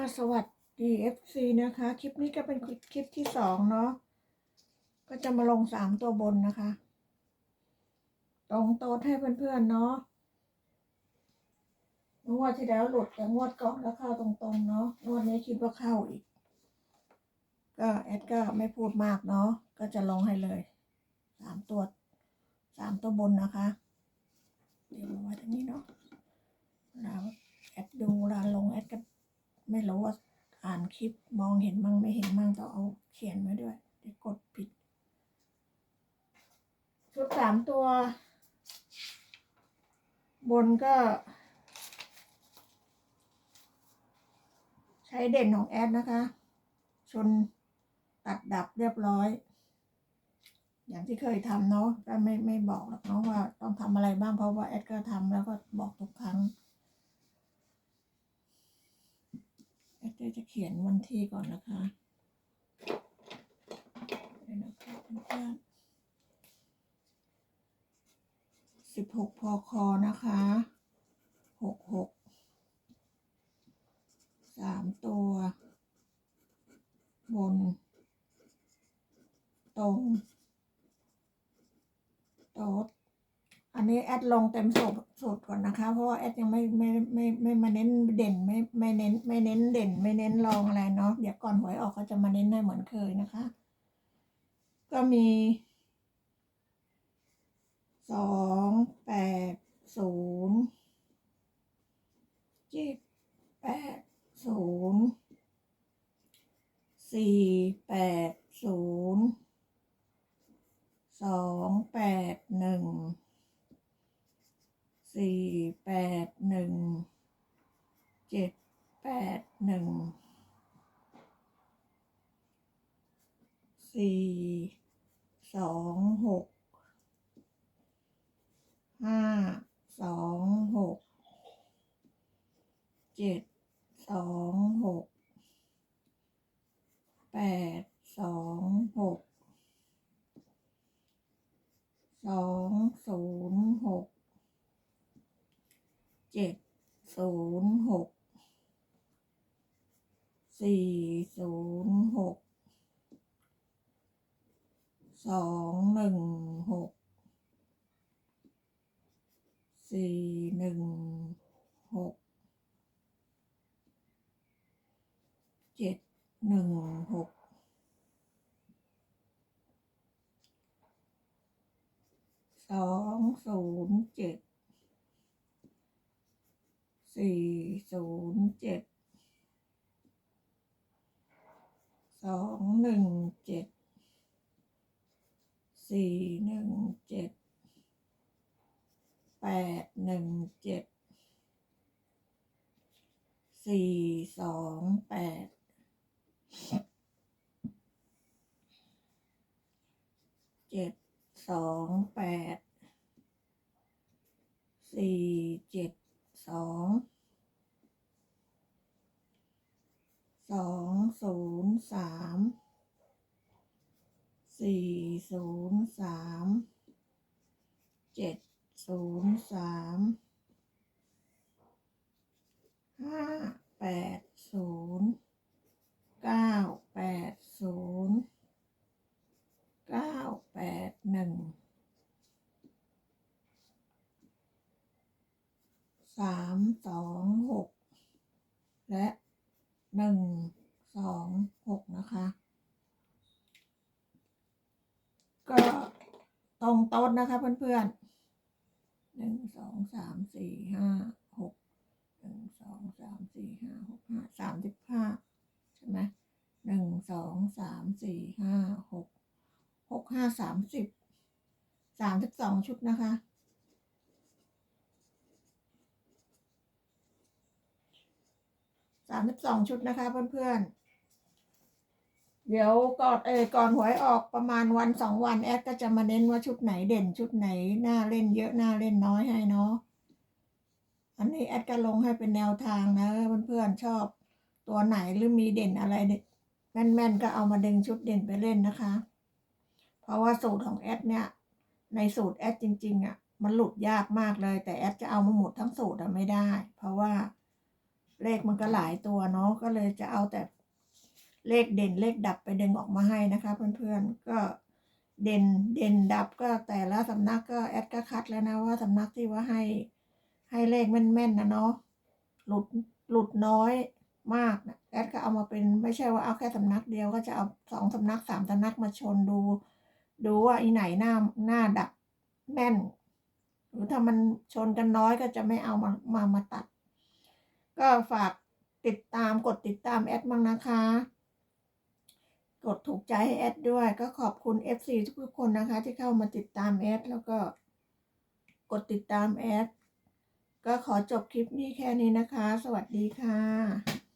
ก็สวัสดี FC นะคะ คลิปนี้ก็เป็นคลิปที่สองเนาะก็จะมาลงสามตัวบนนะคะ ตรงโต๊ดให้เพื่อนๆเนาะงวดที่แล้วหลุดแต่งวดก่อนก็เข้าตรงๆเนาะงวดนี้คิดว่าเข้าอีก ก็แอดก็ไม่พูดมากเนาะก็จะลงให้เลยสามตัวสามตัวบนนะคะเดี๋ยวมาไว้ตรงนี้เนาะเราแอดดูเวลาลงแอดก็ ไม่รู้ว่าอ่านคลิปมองเห็นมั่งไม่เห็นมั่งต้องเอาเขียนไว้ด้วยเดี๋ยวกดผิด ชุดสามตัว บนก็ ใช้เด่นของแอดนะคะ ชนตัดดับเรียบร้อย อย่างที่เคยทำเนาะก็ไม่ไม่บอกหรอกเนาะว่าต้องทำอะไรบ้างเพราะว่าแอดก็ทำแล้วก็บอกทุกครั้ง แอดจะเขียนวันที่ก่อนนะคะเดี๋ยวนะคะเพื่อนสิบหกพอคอนะคะหกหกสามตัว บน ตรง โต๊ดอั นี้แอดลงเต็มสูตรสูตรก่อนนะคะ เพราะว่าแอดยังไม่ไม่ไม่ไม่มาเน้นเด่นไม่ไม่เน้นไม่เน้นเด่น ไม่เน้นรองอะไรเนาะเดี๋ยวก่อนหวยออกก็จะมาเน้นให้เหมือนเคยนะคะ ก็มีสองแปดศูนย์เจ็ดแปดศูนย์สี่แปดศูนย์สองแปดหนึ่ง สี่แปดหนึ่งเจ็ดแปดหนึ่งสี่สองหกห้าสองหกเจ็ดสองหกแปดสองหกสองศูนย์หก เจ็ดศูนย์หกสี่ศูนย์หกสองหนึ่งหกสี่หนึ่งหกเจ็ดหนึ่งหกสองศูนย์เจ็ด สี่ศูนย์เจ็ดสองหนึ่งเจ็ดสี่หนึ่งเจ็ดแปดหนึ่งเจ็ดสี่สองแปดเจ็ดสองแปดสี่เจ็ด สองสองศูนย์สามสี่ศูนย์สามเจ็ดศูนย์สามห้าแปดศูนย์เก้าแปดศูนย์เก้าแปดหนึ่งสามสองหก และหนึ่งสองหกนะคะ ก็ตรงโต๊ดนะคะเพื่อนๆหนึ่งสองสามสี่ห้าหกหนึ่งสองสามสี่ห้าหกห้าสามสิบห้าใช่ไหมหนึ่งสองสามสี่ห้าหกหกห้าสามสิบสามสิบสองชุดนะคะามสิบสองชุดนะคะเพื่อนๆ เดี๋ยวก่อนเออก่อนหวยออกประมาณวันสองวันแอดก็จะมาเน้นว่าชุดไหนเด่นชุดไหนหน่าเล่นเยอะหน่าเล่นน้อยให้เนาะ อันนี้แอดก็ลงให้เป็นแนวทางนะเพื่อนๆชอบตัวไหนหรือมีเด่นอะไรแม่นๆก็เอามาดึงชุดเด่นไปเล่นนะคะ เพราะว่าสูตรของแอดเนี่ย ในสูตรแอดจริง ๆอะมันหลุดยากมากเลย แต่แอดจะเอามาหมดทั้งสูตรอะไม่ได้ เพราะว่า เลขมันก็หลายตัวเนาะก็เลยจะเอาแต่เลขเด่นเลขดับไปดึงออกมาให้นะคะ เพื่อนๆก็เด่นเด่นดับก็แต่ละสำนักก็แอดก็คัดแล้วนะว่าสำนักที่ว่าให้ให้เลขแม่นๆนะเนาะหลุดหลุดน้อยมากนะแอดก็เอามาเป็นไม่ใช่ว่าเอาแค่สำนักเดียวก็จะเอาสองสำนักสามสำนักมาชนดู ดูว่าอีไหนหน้าหน้าดับแม่น หรือถ้ามันชนกันน้อยก็จะไม่เอามามามาตัด ก็ฝากติดตามกดติดตามแอดมั่งนะคะ กดถูกใจให้แอดด้วย ก็ขอบคุณ FC ทุกๆคนนะคะ ที่เข้ามาติดตามแอดแล้วก็ กดติดตามแอดก็ขอจบคลิปนี้แค่นี้นะคะ สวัสดีค่ะ